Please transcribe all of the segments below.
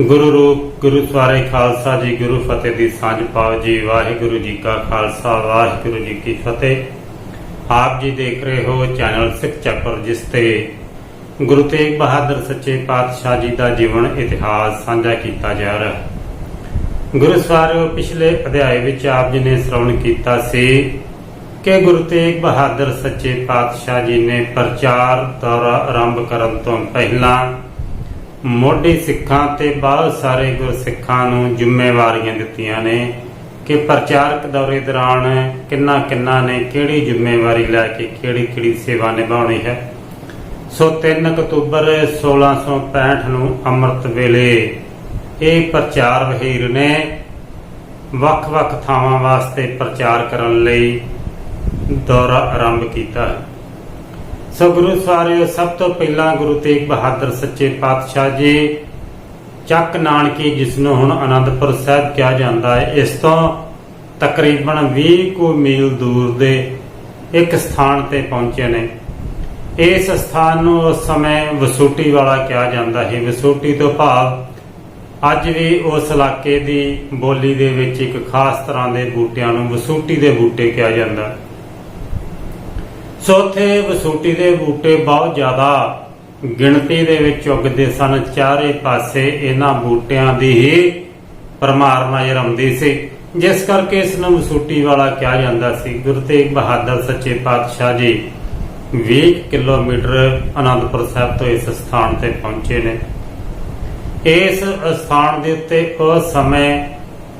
ਗੁਰੂ ਰੂਪ, ਗੁਰੂ ਸਵਾਰੇ ਖਾਲਸਾ ਜੀ, ਗੁਰੂ ਫਤਿਹ ਦੀ ਸਾਂਝ ਪਾਓ ਜੀ। ਵਾਹਿਗੁਰੂ ਜੀ ਕਾ ਖਾਲਸਾ, ਵਾਹਿਗੁਰੂ ਜੀ ਕੀ ਫਤਿਹ। ਆਪ ਜੀ ਦੇਖ ਰਹੇ ਹੋ ਚੈਨਲ ਸਿੱਖ ਚੱਕਰ ਜਿਸ ਤੇ ਗੁਰੂ ਤੇਗ ਬਹਾਦਰ ਸੱਚੇ ਪਾਤਸ਼ਾਹ ਜੀ ਦਾ ਜੀਵਨ ਇਤਿਹਾਸ ਸਾਂਝਾ ਕੀਤਾ ਜਾ ਰਿਹਾ ਹੈ। ਗੁਰੂ ਸਵਾਰਿਓ, ਪਿਛਲੇ ਅਧਿਆਏ ਵਿੱਚ ਆਪ ਜੀ ਨੇ ਸ਼੍ਰਵਣ ਕੀਤਾ ਸੀ ਕਿ ਗੁਰੂ ਤੇਗ ਬਹਾਦਰ ਸੱਚੇ ਪਾਤਸ਼ਾਹ ਜੀ ਨੇ ਪ੍ਰਚਾਰ ਦੌਰਾ ਆਰੰਭ ਕਰਨ ਤੋਂ ਪਹਿਲਾਂ ਮੋਢੀ ਸਿੱਖਾਂ ਤੇ ਬਹੁਤ ਸਾਰੇ ਗੁਰਸਿੱਖਾਂ ਨੂੰ ਜ਼ਿੰਮੇਵਾਰੀਆਂ ਦਿੱਤੀਆਂ ਨੇ ਕਿ ਪ੍ਰਚਾਰਕ ਦੌਰੇ ਦੌਰਾਨ ਕਿੰਨਾ ਕਿੰਨਾ ਨੇ, ਕਿਹੜੀ ਜ਼ਿੰਮੇਵਾਰੀ ਲੈ ਕੇ ਕਿਹੜੀ ਕਿਹੜੀ ਸੇਵਾ ਨਿਭਾਉਣੀ ਹੈ। ਸੋ 3 ਅਕਤੂਬਰ 1665 ਨੂੰ ਅੰਮ੍ਰਿਤ ਵੇਲੇ ਇਹ ਪ੍ਰਚਾਰ ਵਹੀਰ ਨੇ ਵੱਖ-ਵੱਖ ਥਾਵਾਂ ਵਾਸਤੇ ਪ੍ਰਚਾਰ ਕਰਨ ਲਈ ਦੌਰਾ ਆਰੰਭ ਕੀਤਾ। ਹੈ ਸੋ ਗੁਰੂ ਸਾਰੇ, ਸਭ ਤੋਂ ਪਹਿਲਾਂ ਗੁਰੂ ਤੇਗ ਬਹਾਦਰ ਸੱਚੇ ਪਾਤਸ਼ਾਹ ਜੀ, ਚੱਕ ਨਾਨਕੀ ਜਿਸ ਨੂੰ ਹੁਣ ਆਨੰਦਪੁਰ ਸਾਹਿਬ ਕਿਹਾ ਜਾਂਦਾ ਹੈ, ਇਸ ਤੋਂ ਤਕਰੀਬਨ 20 ਕੁ ਮੀਲ ਦੂਰ ਦੇ ਇੱਕ ਸਥਾਨ ਤੇ ਪਹੁੰਚੇ ਨੇ। ਇਸ ਸਥਾਨ ਨੂੰ ਉਸ ਸਮੇਂ ਵਸੂਟੀ ਵਾਲਾ ਕਿਹਾ ਜਾਂਦਾ ਹੈ ਵਸੂਟੀ ਤੋਂ ਭਾਵ ਅੱਜ ਵੀ ਉਸ ਇਲਾਕੇ ਦੀ ਬੋਲੀ ਦੇ ਵਿੱਚ ਇੱਕ ਖਾਸ ਤਰ੍ਹਾਂ ਦੇ ਬੂਟਿਆਂ ਨੂੰ ਵਸੂਟੀ ਦੇ ਬੂਟੇ ਕਿਹਾ ਜਾਂਦਾ। ਹੈ ਸੋ ਵਸੂਟੀ ਦੇ ਬੂਟੇ ਬਹੁਤ ਜ਼ਿਆਦਾ ਗਿਣਤੀ ਦੇ ਵਿੱਚ ਉੱਗਦੇ ਸਨ। ਚਾਰੇ ਪਾਸੇ ਇਹਨਾਂ ਬੂਟਿਆਂ ਦੀ ਹੀ ਪਰਮਾਰ ਨਜ਼ਰ ਆਉਂਦੀ ਸੀ। ਜਿਸ ਕਰਕੇ ਇਸ ਨੂੰ ਵਸੂਟੀ ਵਾਲਾ ਕਿਹਾ ਜਾਂਦਾ ਸੀ। ਗੁਰੂ ਤੇਗ ਬਹਾਦਰ ਸੱਚੇ ਪਾਤਸ਼ਾਹ ਜੀ 20 ਕਿਲੋਮੀਟਰ ਅਨੰਦਪੁਰ ਸਾਹਿਬ ਤੋਂ ਇਸ ਸਥਾਨ ਤੇ ਪਹੁੰਚੇ ਨੇ। ਇਸ ਸਥਾਨ ਦੇ ਉੱਤੇ ਉਸ ਸਮੇਂ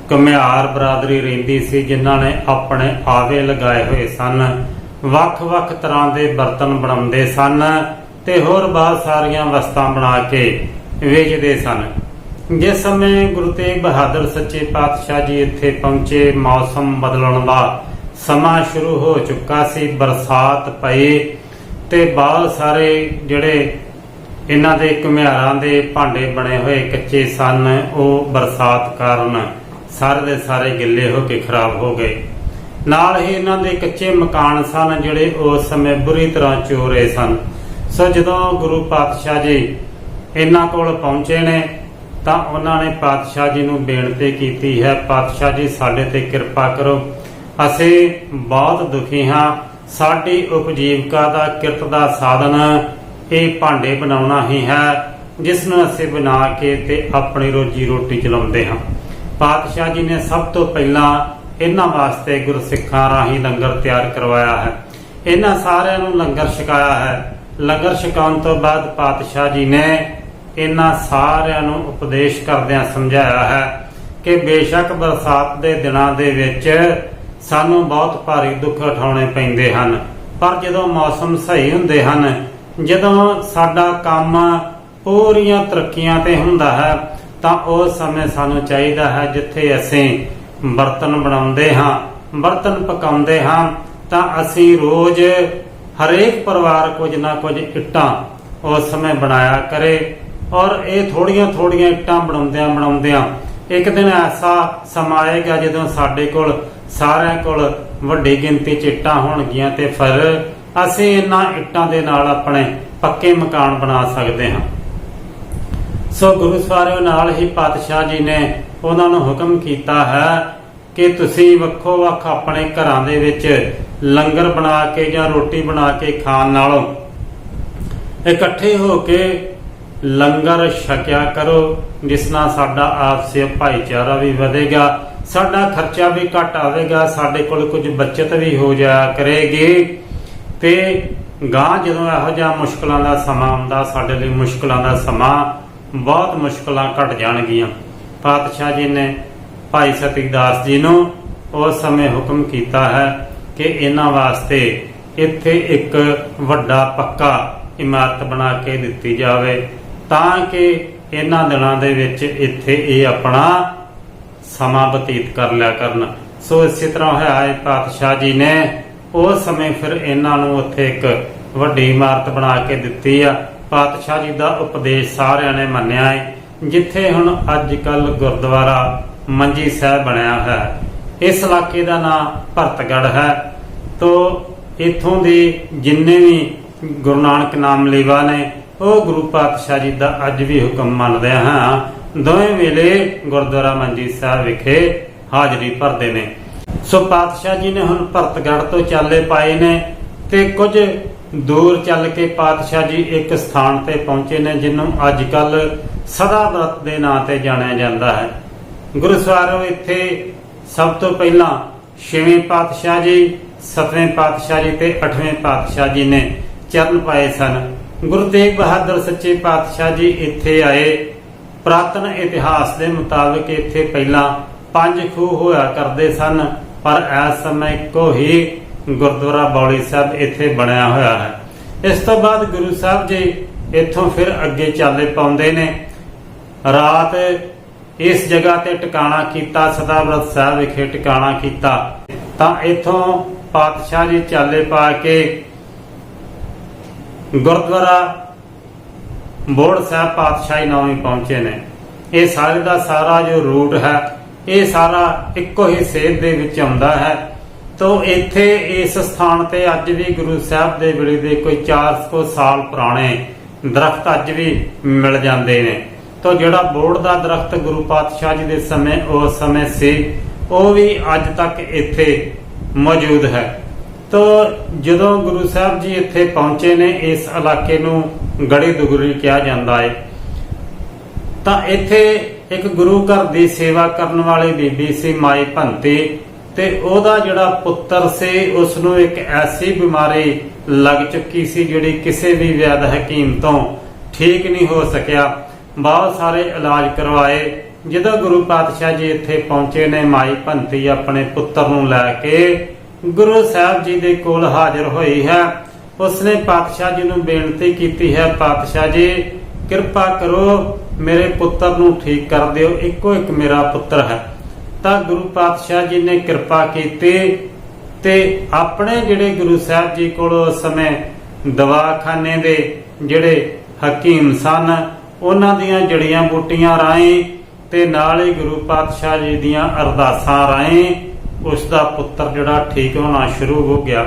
ਕਮਿਆਰ ਬਰਾਦਰੀ ਰਹਿੰਦੀ ਸੀ, ਜਿਨ੍ਹਾਂ ਨੇ ਆਪਣੇ ਆਵੇ ਲਗਾਏ ਹੋਏ ਸਨ। ਵੱਖ-ਵੱਖ ਤਰ੍ਹਾਂ ਦੇ ਬਰਤਨ ਬਣਾਉਂਦੇ ਸਨ ਤੇ ਹੋਰ ਬਹੁਤ ਸਾਰੀਆਂ ਵਸਤਾਂ ਬਣਾ ਕੇ ਵੇਚਦੇ ਸਨ। ਜਿਸ ਸਮੇਂ ਗੁਰੂ ਤੇਗ ਬਹਾਦਰ ਸੱਚੇ ਪਾਤਸ਼ਾਹ ਜੀ ਇੱਥੇ ਪਹੁੰਚੇ, ਮੌਸਮ ਬਦਲਣ ਦਾ ਸਮਾਂ ਸ਼ੁਰੂ ਹੋ ਚੁੱਕਾ ਸੀ, ਬਰਸਾਤ ਪਈ ਤੇ ਬਹੁਤ ਸਾਰੇ ਜਿਹੜੇ ਇਹਨਾਂ ਦੇ ਘੁਮਿਆਰਾਂ ਦੇ ਭਾਂਡੇ ਬਣੇ ਹੋਏ ਕੱਚੇ ਸਨ, ਉਹ ਬਰਸਾਤ ਕਾਰਨ ਸਾਰੇ ਦੇ ਸਾਰੇ ਗਿੱਲੇ ਹੋ ਕੇ ਖਰਾਬ ਹੋ ਗਏ। ਨਾਲ ਹੀ ਇਹਨਾਂ ਦੇ ਕੱਚੇ ਮਕਾਨ ਸਨ ਜਿਹੜੇ ਉਸ ਸਮੇਂ ਬੁਰੀ ਤਰ੍ਹਾਂ ਚੋ ਰਹੇ ਸਨ। ਸੋ ਜਦੋਂ ਗੁਰੂ ਪਾਤਸ਼ਾਹ ਜੀ ਇਹਨਾਂ ਕੋਲ ਪਹੁੰਚੇ ਨੇ, ਤਾਂ ਉਹਨਾਂ ਨੇ ਪਾਤਸ਼ਾਹ ਜੀ ਨੂੰ ਬੇਨਤੀ ਕੀਤੀ, ਹੈ ਪਾਤਸ਼ਾਹ ਜੀ, ਸਾਡੇ ਤੇ ਕਿਰਪਾ ਕਰੋ। ਅਸੀਂ ਬਹੁਤ ਦੁਖੀ ਹਾਂ। ਸਾਡੀ ਉਪਜੀਵਕਾ ਦਾ, ਕਿਰਤ ਦਾ ਸਾਧਨ ਇਹ ਭਾਂਡੇ ਬਣਾਉਣਾ ਹੀ ਹੈ, ਜਿਸ ਨੂੰ ਅਸੀਂ ਬਣਾ ਕੇ ਤੇ ਆਪਣੀ ਰੋਜੀ ਰੋਟੀ ਚਲਾਉਂਦੇ ਹਾਂ। ਪਾਤਸ਼ਾਹ ਜੀ ਨੇ ਸਭ ਤੋਂ ਪਹਿਲਾਂ ਇਹਨਾਂ ਵਾਸਤੇ ਗੁਰਸਿੱਖਾਂ ਰਾਹੀਂ ਲੰਗਰ ਤਿਆਰ ਕਰਵਾਇਆ ਹੈ। ਇਹਨਾਂ ਸਾਰਿਆਂ ਨੂੰ ਲੰਗਰ ਛਕਾਇਆ ਹੈ। ਲੰਗਰ ਛਕਾਉਣ ਤੋਂ ਬਾਅਦ ਪਾਤਸ਼ਾਹ ਜੀ ਨੇ ਇਹਨਾਂ ਸਾਰਿਆਂ ਨੂੰ ਉਪਦੇਸ਼ ਕਰਦਿਆਂ ਸਮਝਾਇਆ ਹੈ ਕਿ ਬੇਸ਼ੱਕ ਬਰਸਾਤ ਦੇ ਦਿਨਾਂ ਦੇ ਵਿੱਚ ਸਾਨੂੰ ਬਹੁਤ ਭਾਰੀ ਦੁੱਖ ਉਠਾਉਣੇ ਪੈਂਦੇ ਹਨ। ਪਰ ਜਦੋਂ ਮੌਸਮ ਸਹੀ ਹੁੰਦੇ ਹਨ, ਜਦੋਂ ਸਾਡਾ ਕੰਮ ਪੂਰੀਆਂ ਤਰੱਕੀਆਂ ਤੇ ਹੁੰਦਾ ਹੈ, ਤਾਂ ਉਸ ਸਮੇਂ ਸਾਨੂੰ ਚਾਹੀਦਾ ਹੈ ਜਿੱਥੇ ਅਸੀਂ ਬਰਤਨ ਬਣਾਉਂਦੇ ਹਾਂ ਬਰਤਨ ਪਕਾਉਂਦੇ ਹਾਂ, ਤਾਂ ਅਸੀਂ ਰੋਜ਼ ਹਰੇਕ ਪਰਿਵਾਰ ਕੁਝ ਨਾ ਕੁਝ ਇੱਟਾਂ ਉਸ ਸਮੇਂ ਬਣਾਇਆ ਕਰੇ ਔਰ ਇਹ ਥੋੜੀਆਂ ਥੋੜੀਆਂ ਇੱਟਾਂ ਬਣਾਉਂਦਿਆਂ ਬਣਾਉਂਦਿਆਂ ਇੱਕ ਦਿਨ ਐਸਾ ਸਮਾਂ ਆਏਗਾ ਜਦੋਂ ਸਾਡੇ ਕੋਲ ਸਾਰਿਆਂ ਕੋਲ ਵੱਡੀ ਗਿਣਤੀ ਚ ਇੱਟਾਂ ਹੋਣਗੀਆਂ ਤੇ ਫਿਰ ਅਸੀਂ ਇਹਨਾਂ ਇੱਟਾਂ ਦੇ ਨਾਲ ਆਪਣੇ ਪੱਕੇ ਮਕਾਨ ਬਣਾ ਸਕਦੇ ਹਾਂ। ਸੋ ਗੁਰੂ ਸਵਾਰਿਓ, ਨਾਲ ਹੀ ਪਾਤਸ਼ਾਹ ਜੀ ਨੇ ਉਹਨਾਂ ਨੂੰ ਹੁਕਮ ਕੀਤਾ ਹੈ ਕਿ ਤੁਸੀਂ ਵੱਖੋ ਵੱਖ ਆਪਣੇ ਘਰਾਂ ਦੇ ਵਿੱਚ ਲੰਗਰ ਬਣਾ ਕੇ ਜਾਂ ਰੋਟੀ ਬਣਾ ਕੇ ਖਾਣ ਨਾਲੋਂ ਇਕੱਠੇ ਹੋ ਕੇ ਲੰਗਰ ਛਕਿਆ ਕਰੋ, ਜਿਸ ਨਾਲ ਸਾਡਾ ਆਪਸੀ ਭਾਈਚਾਰਾ ਵੀ ਵਧੇਗਾ, ਸਾਡਾ ਖਰਚਾ ਵੀ ਘਟ ਆਵੇਗਾ, ਸਾਡੇ ਕੋਲ ਕੁਝ ਬਚਤ ਵੀ ਹੋ ਜਾਇਆ ਕਰੇਗੀ। ਤੇ ਗਾਂ ਜਦੋਂ ਇਹੋ ਜਿਹਾ ਮੁਸ਼ਕਲਾਂ ਦਾ ਸਮਾਂ ਆਉਂਦਾ, ਸਾਡੇ ਲਈ ਮੁਸ਼ਕਲਾਂ ਦਾ ਸਮਾਂ ਬਹੁਤ ਮੁਸ਼ਕਲਾਂ ਘਟ ਜਾਣਗੀਆਂ। ਪਾਤਸ਼ਾਹ ਜੀ ਨੇ ਭਾਈ ਸਤੀਦਾਸ ਜੀ ਨੂੰ ਉਸ ਸਮੇਂ ਹੁਕਮ ਕੀਤਾ ਹੈ ਕਿ ਇਹਨਾਂ ਵਾਸਤੇ ਇੱਥੇ ਇੱਕ ਵੱਡਾ ਪੱਕਾ ਇਮਾਰਤ ਬਣਾ ਕੇ ਦਿੱਤੀ ਜਾਵੇ, ਤਾਂ ਕਿ ਇਹਨਾਂ ਦਿਨਾਂ ਦੇ ਵਿੱਚ ਇੱਥੇ ਇਹ ਆਪਣਾ ਸਮਾਂ ਬਤੀਤ ਕਰ ਲਿਆ ਕਰਨ। ਸੋ ਇਸੇ ਤਰ੍ਹਾਂ ਹੋਇਆ ਹੈ, ਪਾਤਸ਼ਾਹ ਜੀ ਨੇ ਉਸ ਸਮੇਂ ਫਿਰ ਇਹਨਾਂ ਨੂੰ ਉੱਥੇ ਇੱਕ ਵੱਡੀ ਇਮਾਰਤ ਬਣਾ ਕੇ ਦਿੱਤੀ ਆ। ਪਾਤਸ਼ਾਹ ਜੀ ਦਾ ਉਪਦੇਸ਼ ਸਾਰਿਆਂ ਨੇ ਮੰਨਿਆ ਹੈ ਜਿੱਥੇ ਹੁਣ ਅੱਜ ਕੱਲ ਗੁਰਦੁਆਰਾ ਮੰਜੀ ਸਾਹਿਬ ਬਣਿਆ ਹੈ। ਇਸ ਇਲਾਕੇ ਦਾ ਨਾਮ ਭਰਤਗੜ ਹੈ। ਤੋਂ ਇਥੋਂ ਦੇ ਜਿੰਨੇ ਵੀ ਗੁਰੂ ਨਾਨਕ ਨਾਮ ਲੇਵਾ ਨੇ, ਉਹ ਗੁਰੂ ਪਾਤਸ਼ਾਹ ਜੀ ਦਾ ਅੱਜ ਵੀ ਹੁਕਮ ਮੰਨਦੇ ਹਾਂ। ਦੋਵੇਂ ਵੇਲੇ ਗੁਰਦੁਆਰਾ ਮੰਜੀ ਸਾਹਿਬ ਵਿਖੇ ਹਾਜ਼ਰੀ ਭਰਦੇ ਨੇ। ਸੋ ਪਾਤਸ਼ਾਹ ਜੀ ਨੇ ਹੁਣ ਭਰਤਗੜ੍ਹ ਤੋਂ ਚਾਲੇ ਪਾਏ ਨੇ ਤੇ ਕੁਝ ਦੂਰ ਚੱਲ ਕੇ ਪਾਤਸ਼ਾਹ ਜੀ ਇੱਕ ਸਥਾਨ ਤੇ ਪਹੁੰਚੇ ਨੇ ਜਿਹਨੂੰ ਅੱਜ ਕੱਲ ਸਦਾ ਵਰਤ ਦੇ ਨਾਂ ਤੇ ਜਾਣਿਆ ਜਾਂਦਾ ਹੈ। ਗੁਰੂ ਇੱਥੇ ਸਭ ਤੋਂ ਪਹਿਲਾਂ ਛੇਵੇਂ ਪਾਤਸ਼ਾਹ ਜੀ, ਸੱਤਵੇਂ ਪਾਤਸ਼ਾਹ ਜੀ ਤੇ ਅੱਠਵੇਂ ਪਾਤਸ਼ਾਹ ਜੀ ਨੇ ਚਰਨ ਪਾਏ ਸਨ। ਗੁਰੂ ਤੇਗ ਬਹਾਦਰ ਸੱਚੇ ਪਾਤਸ਼ਾਹ ਜੀ ਇੱਥੇ ਆਏ। ਪ੍ਰਾਤਨ ਇਤਿਹਾਸ ਦੇ ਮੁਤਾਬਕ ਇੱਥੇ ਪਹਿਲਾਂ ਪੰਜ ਖੂਹ ਹੋਇਆ ਕਰਦੇ ਸਨ, ਪਰ ਇਸ ਸਮੇਂ ਇੱਕੋ ਹੀ ਗੁਰਦੁਆਰਾ ਬੌਲੀ ਸਾਹਿਬ ਇੱਥੇ ਬਣਿਆ ਹੋਇਆ ਹੈ। ਇਸ ਤੋਂ ਬਾਅਦ ਗੁਰੂ ਸਾਹਿਬ ਜੀ ਇੱਥੋਂ ਫਿਰ ਅੱਗੇ ਚਾਲੇ ਪਾਉਂਦੇ ਨੇ। ਰਾਤ ਇਸ ਜਗ੍ਹਾ ਤੇ ਟਿਕਾਣਾ ਕੀਤਾ ਸਦਾਬਰਤ ਸਾਹਿਬ ਵਿਖੇ ਟਿਕਾਣਾ ਕੀਤਾ। ਤਾਂ ਇੱਥੋਂ ਪਾਤਸ਼ਾਹ ਜੀ ਚਾਲੇ ਪਾ ਕੇ ਗੁਰਦੁਆਰਾ ਬੋੜ ਸਾਹਿਬ ਪਾਤਸ਼ਾਹੀ ਨੌਵੀਂ ਪਹੁੰਚੇ ਨੇ। ਇਹ ਸਾਰੇ ਦਾ ਸਾਰਾ ਜੋ ਰੂਟ ਹੈ, ਇਹ ਸਾਰਾ ਇੱਕੋ ਹੀ ਸੇਧ ਦੇ ਵਿੱਚ ਆਉਂਦਾ ਹੈ। ਤੋਂ ਇੱਥੇ ਇਸ ਸਥਾਨ ਤੇ ਅੱਜ ਵੀ ਗੁਰੂ ਸਾਹਿਬ ਦੇ ਵੇਲੇ ਦੇ ਕੋਈ 400 ਸਾਲ ਪੁਰਾਣੇ ਦਰਖਤ ਅੱਜ ਵੀ ਮਿਲ ਜਾਂਦੇ ਨੇ। ਤੋਂ ਜਿਹੜਾ ਬੋੜ ਦਾ ਦਰਖਤ ਗੁਰੂ ਪਾਤਸ਼ਾਹ ਜੀ ਦੇ ਸਮੇਂ ਉਸ ਸਮੇਂ ਸੀ, ਉਹ ਵੀ ਅੱਜ ਤੱਕ ਇੱਥੇ ਮੌਜੂਦ ਹੈ। ਤੋ ਜਦੋਂ ਗੁਰੂ ਸਾਹਿਬ ਜੀ ਇੱਥੇ ਪਹੁੰਚੇ ਨੇ, ਇਸ ਇਲਾਕੇ ਨੂੰ ਗੜੀ ਦੁਗਰੀ ਕਿਹਾ ਜਾਂਦਾ ਹੈ ਤਾਂ ਇੱਥੇ ਇੱਕ ਗੁਰੂ ਘਰ ਦੀ ਸੇਵਾ ਕਰਨ ਵਾਲੀ ਬੀਬੀ ਸੀ ਮਾਈ ਭੰਤੀ, ਤੇ ਉਹਦਾ ਜਿਹੜਾ ਪੁੱਤਰ ਸੀ ਉਸ ਨੂੰ ਇੱਕ ਐਸੀ ਬਿਮਾਰੀ ਲੱਗ ਚੁੱਕੀ ਸੀ, ਜਿਹੜੀ ਕਿਸੇ ਵੀ ਵੈਦ ਹਕੀਮ ਤੋਂ ਠੀਕ ਨਹੀਂ ਹੋ ਸਕਿਆ। ਬਹੁਤ ਸਾਰੇ ਇਲਾਜ ਕਰਵਾਏ, ਜਦੋਂ ਗੁਰੂ ਪਾਤਸ਼ਾਹ ਜੀ ਇੱਥੇ ਪਹੁੰਚੇ ਨੇ, ਮਾਈ ਭੰਤੀ ਆਪਣੇ ਪੁੱਤਰ ਨੂੰ ਲੈ ਕੇ, ਗੁਰੂ ਸਾਹਿਬ ਜੀ ਦੇ ਕੋਲ ਹਾਜ਼ਰ ਹੋਈ ਹੈ। ਉਸਨੇ ਪਾਤਸ਼ਾਹ ਜੀ ਨੂੰ ਬੇਨਤੀ ਕੀਤੀ ਹੈ, ਪਾਤਸ਼ਾਹ ਜੀ, ਕਿਰਪਾ ਕਰੋ, ਮੇਰੇ ਪੁੱਤਰ ਨੂੰ ਠੀਕ ਕਰ ਦਿਓ, ਇੱਕੋ ਇੱਕ ਮੇਰਾ ਪੁੱਤਰ ਹੈ। ਤਾਂ ਗੁਰੂ ਪਾਤਸ਼ਾਹ ਜੀ ਨੇ ਕਿਰਪਾ ਕੀਤੀ ਤੇ ਆਪਣੇ ਜਿਹੜੇ ਗੁਰੂ ਸਾਹਿਬ ਜੀ ਕੋਲ ਉਸ ਸਮੇਂ ਦਵਾਖਾਨੇ ਦੇ ਜਿਹੜੇ ਹਕੀਮ ਸਨ ਉਹਨਾਂ ਦੀਆਂ ਜੜੀਆਂ ਬੂਟੀਆਂ ਰਾਹੀਂ ਤੇ ਨਾਲ ਹੀ ਗੁਰੂ ਪਾਤਸ਼ਾਹ ਜੀ ਦੀਆਂ ਅਰਦਾਸਾਂ ਰਾਹੀਂ ਉਸ ਦਾ ਪੁੱਤਰ ਜਿਹੜਾ ਠੀਕ ਹੋਣਾ ਸ਼ੁਰੂ ਹੋ ਗਿਆ।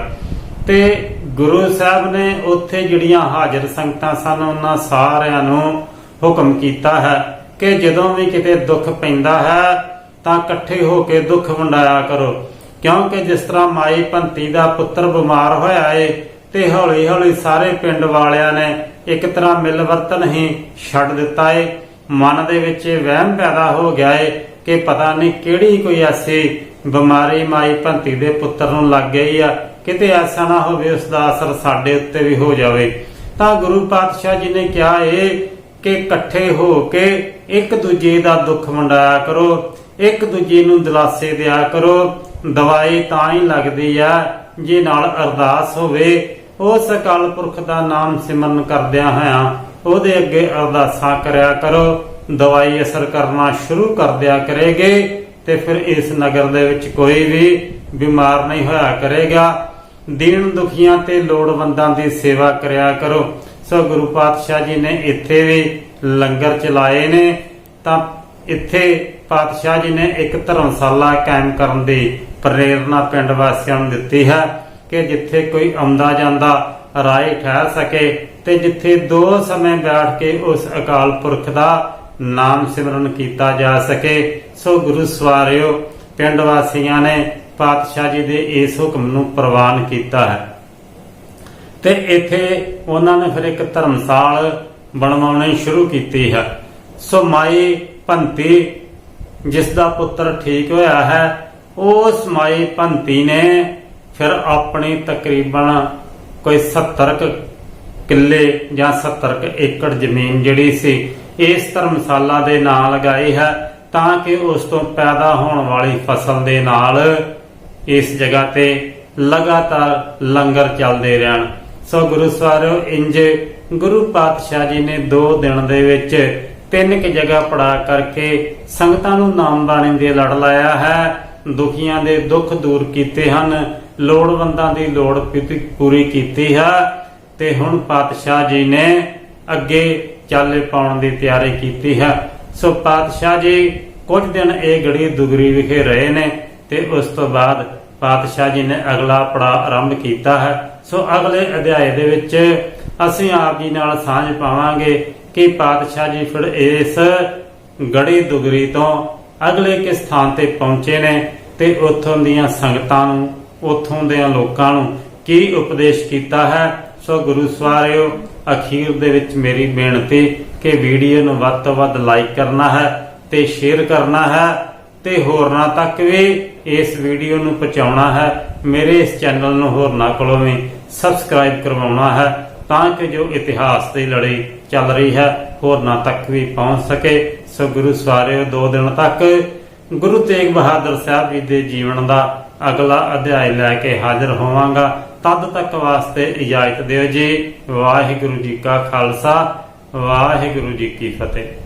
ਤੇ ਗੁਰੂ ਸਾਹਿਬ ਨੇ ਉੱਥੇ ਜਿਹੜੀਆਂ ਹਾਜ਼ਰ ਸੰਗਤਾਂ ਸਨ, ਉਹਨਾਂ ਸਾਰਿਆਂ ਨੂੰ ਹੁਕਮ ਕੀਤਾ ਹੈ ਕਿ ਜਦੋਂ ਵੀ ਕਿਤੇ ਦੁੱਖ ਪੈਂਦਾ ਹੈ ਤਾਂ ਇਕੱਠੇ ਹੋ ਕੇ ਦੁੱਖ ਵੰਡਾਇਆ ਕਰੋ। ਕਿਉਂਕਿ ਜਿਸ ਤਰ੍ਹਾਂ ਮਾਈ ਭੰਤੀ ਦਾ ਪੁੱਤਰ ਬਿਮਾਰ ਹੋਇਆ ਏ ਤੇ ਹੌਲੀ ਹੌਲੀ ਸਾਰੇ ਪਿੰਡ ਵਾਲਿਆਂ ਨੇ ਇੱਕ ਤਰ੍ਹਾਂ ਮਿਲ ਵਰਤਨ ਹੀ ਛੱਡ ਦਿੱਤਾ ਏ। ਮਨ ਦੇ ਵਿੱਚ ਵਹਿਮ ਪੈਦਾ ਹੋ ਗਿਆ ਏ ਕਿ ਪਤਾ ਨਹੀਂ ਕਿਹੜੀ ਕੋਈ ਐਸੀ ਬਿਮਾਰੀ ਮਾਈ ਭੰਤੀ ਦੇ ਪੁੱਤਰ ਨੂੰ ਲੱਗ ਗਈ ਆ। ਕਿਤੇ ਐਸਾ ਨਾ ਹੋਵੇ ਉਸ ਦਾ ਅਸਰ ਸਾਡੇ ਉੱਤੇ ਵੀ ਹੋ ਜਾਵੇ। ਤਾਂ ਗੁਰੂ ਪਾਤਸ਼ਾਹ ਜੀ ਨੇ ਕਿਹਾ ਏ ਕਿ ਇਕੱਠੇ ਹੋ ਕੇ ਇੱਕ ਦੂਜੇ ਦਾ ਦੁੱਖ ਵੰਡਾਇਆ ਕਰੋ। ਇੱਕ ਦੂਜੇ ਨੂੰ ਦਿਲਾਸੇ ਦਿਆ ਕਰੋ। ਦਵਾਈ ਤਾਂ ਹੀ ਲੱਗਦੀ ਆ ਜੇ ਨਾਲ ਅਰਦਾਸ ਹੋਵੇ ਉਸ ਅਕਾਲ ਪੁਰਖ ਦਾ ਨਾਮ ਸਿਮਰਨ ਕਰਦਿਆਂ ਹੋਇਆਂ ਉਹਦੇ ਅੱਗੇ ਅਰਦਾਸਾਂ ਕਰਿਆ ਕਰੋ। ਦਵਾਈ ਅਸਰ ਕਰਨਾ ਸ਼ੁਰੂ ਕਰ ਦਿਆ ਕਰੇਗੇ ਤੇ ਫਿਰ ਇਸ ਨਗਰ ਦੇ ਵਿੱਚ ਕੋਈ ਵੀ ਬਿਮਾਰ ਨਹੀਂ ਹੋਇਆ ਕਰੇਗਾ। ਦੀਨ ਦੁਖੀਆਂ ਤੇ ਲੋੜਵੰਦਾਂ ਦੀ ਸੇਵਾ ਕਰਿਆ ਕਰੋ। ਸੋ ਗੁਰੂ ਪਾਤਸ਼ਾਹ ਜੀ ਨੇ ਇੱਥੇ ਵੀ ਲੰਗਰ ਚਲਾਏ ਨੇ। ਤਾਂ ਇੱਥੇ ਪਾਤਸ਼ਾਹ ਜੀ ਨੇ ਇੱਕ ਧਰਮਸ਼ਾਲਾ ਕਾਇਮ ਕਰਨ ਦੀ ਪ੍ਰੇਰਣਾ ਪਿੰਡ ਵਾਸੀਆਂ ਨੂੰ ਦਿੱਤੀ ਹੈ। ਕਿ ਜਿੱਥੇ ਕੋਈ ਆਉਂਦਾ ਜਾਂਦਾ ਰਾਏ ਠਹਿਰ ਸਕੇ ਤੇ ਜਿੱਥੇ ਦੋ ਸਮੇਂ ਬੈਠ ਕੇ ਉਸ ਅਕਾਲ ਪੁਰਖ ਦਾ ਨਾਮ ਸਿਮਰਨ ਕੀਤਾ ਜਾ ਸਕੇ। ਸੋ ਗੁਰੂ ਸਵਾਰਿਓ, ਪਿੰਡ ਵਾਸੀਆਂ ਨੇ ਪਾਤਸ਼ਾਹ ਜੀ ਦੇ ਇਸ ਹੁਕਮ ਨੂੰ ਪ੍ਰਵਾਨ ਕੀਤਾ ਹੈ। ਤੇ ਇੱਥੇ ਉਹਨਾਂ ਨੇ ਫਿਰ ਇੱਕ ਧਰਮਸਾਲ ਬਣਵਾਉਣੀ ਸ਼ੁਰੂ ਕੀਤੀ ਹੈ। ਸੋ ਮਾਈ ਭੰਤੀ, ਜਿਸ ਦਾ ਪੁੱਤਰ ਠੀਕ ਹੋਇਆ ਹੈ, ਉਸ ਮਾਈ ਭੰਤੀ ਨੇ ਫਿਰ ਆਪਣੀ ਤਕਰੀਬਨ ਕੋਈ 70 ਕੁ ਕਿੱਲੇ ਜਾਂ 70 ਕੁ ਏਕੜ ਜ਼ਮੀਨ ਜਿਹੜੀ ਸੀ, ਇਸ ਧਰਮਸ਼ਾਲਾ ਦੇ ਨਾਂ ਲਗਾਈ ਹੈ ਤਾਂ ਕਿ ਉਸ ਤੋਂ ਪੈਦਾ ਹੋਣ ਵਾਲੀ ਫਸਲ ਦੇ ਨਾਲ ਇਸ ਜਗ੍ਹਾ ਤੇ ਲਗਾਤਾਰ ਲੰਗਰ ਚੱਲਦੇ ਰਹਿਣ। ਸੋ ਗੁਰੂ ਸਵਾਰਿਓ, ਇੰਜ ਗੁਰੂ ਪਾਤਸ਼ਾਹ ਜੀ ਨੇ 2 ਦਿਨ ਦੇ ਵਿੱਚ ਤਿੰਨ ਕਿ ਜਗ੍ਹਾ ਪੜਾ ਕਰਕੇ ਸੰਗਤਾਂ ਨੂੰ ਨਾਮ ਬਾਣੀ ਦੇ ਲੜ ਲਾਇਆ ਹੈ। ਦੁਖੀਆਂ ਦੇ ਦੁੱਖ ਦੂਰ ਕੀਤੇ ਹਨ। ਲੋੜਵੰਦਾਂ ਦੀ ਲੋੜ ਪੂਰੀ- ਕੀਤੀ ਹੈ। ਤੇ ਹੁਣ ਪਾਤਸ਼ਾਹ ਜੀ ਨੇ ਅੱਗੇ ਚਾਲੇ ਪਾਉਣ ਦੀ ਤਿਆਰੀ ਕੀਤੀ ਹੈ। ਸੋ ਪਾਤਸ਼ਾਹ ਜੀ ਕੁਝ ਦਿਨ ਇਹ ਗੜੀ ਦੁਗਰੀ ਵਿਖੇ ਰਹੇ ਨੇ ਤੇ ਉਸ ਤੋਂ ਬਾਅਦ ਪਾਤਸ਼ਾਹ ਜੀ ਨੇ ਅਗਲਾ ਪੜਾਅ ਆਰੰਭ ਕੀਤਾ ਹੈ। ਸੋ ਅਗਲੇ ਅਧਿਆਏ ਦੇ ਵਿੱਚ ਅਸੀਂ ਆਪ ਜੀ ਨਾਲ ਸਾਂਝ ਪਾਵਾਂਗੇ ਕਿ ਪਾਤਸ਼ਾਹ ਜੀ ਫਿਰ ਇਸ ਗੜੀ ਦੁਗਰੀ ਤੋਂ ਅਗਲੇ ਕਿਸ ਸਥਾਨ ਤੇ ਪਹੁੰਚੇ ਨੇ ਤੇ ਉੱਥੋਂ ਦੀਆਂ ਸੰਗਤਾਂ ਨੂੰ ਉਥੋਂ ਦੇ ਲੋਕਾਂ ਨੂੰ ਕੀ ਉਪਦੇਸ਼ ਕੀਤਾ ਹੈ? ਸੋ ਗੁਰੂ ਸਵਾਰਿਓ, ਅਖੀਰ ਦੇ ਵਿੱਚ ਮੇਰੀ ਬੇਨਤੀ ਕਿ ਵੀਡੀਓ ਨੂੰ ਵੱਧ ਤੋਂ ਵੱਧ ਲਾਈਕ ਕਰਨਾ ਹੈ ਤੇ ਸ਼ੇਅਰ ਕਰਨਾ ਹੈ ਤੇ ਹੋਰਨਾਂ ਤੱਕ ਵੀ ਇਸ ਵੀਡੀਓ ਨੂੰ ਪਹੁੰਚਾਉਣਾ ਹੈ। ਮੇਰੇ ਇਸ ਚੈਨਲ ਨੂੰ ਹੋਰਨਾਂ ਕੋਲੋਂ ਵੀ ਸਬਸਕ੍ਰਾਈਬ ਕਰਵਾਉਣਾ ਹੈ ਤਾਂ ਕਿ ਜੋ ਇਤਿਹਾਸ ਦੀ ਲੜਾਈ ਚੱਲ ਰਹੀ ਹੈ, ਹੋਰਨਾਂ ਤੱਕ ਵੀ ਪਹੁੰਚ ਸਕੇ। ਸੋ ਗੁਰੂ ਸਵਾਰਿਓ, ਦੋ ਦਿਨ ਤੱਕ ਗੁਰੂ ਤੇਗ ਬਹਾਦਰ ਸਾਹਿਬ ਜੀ ਦੇ ਜੀਵਨ ਦਾ ਅਗਲਾ ਅਧਿਆਇ ਲੈ ਕੇ ਹਾਜ਼ਰ ਹੋਵਾਂਗਾ। ਤਦ ਤੱਕ ਵਾਸਤੇ ਇਜਾਜ਼ਤ ਦਿਓ ਜੀ। ਵਾਹਿਗੁਰੂ ਜੀ ਕਾ ਖਾਲਸਾ, ਵਾਹਿਗੁਰੂ ਜੀ ਕੀ ਫਤਿਹ।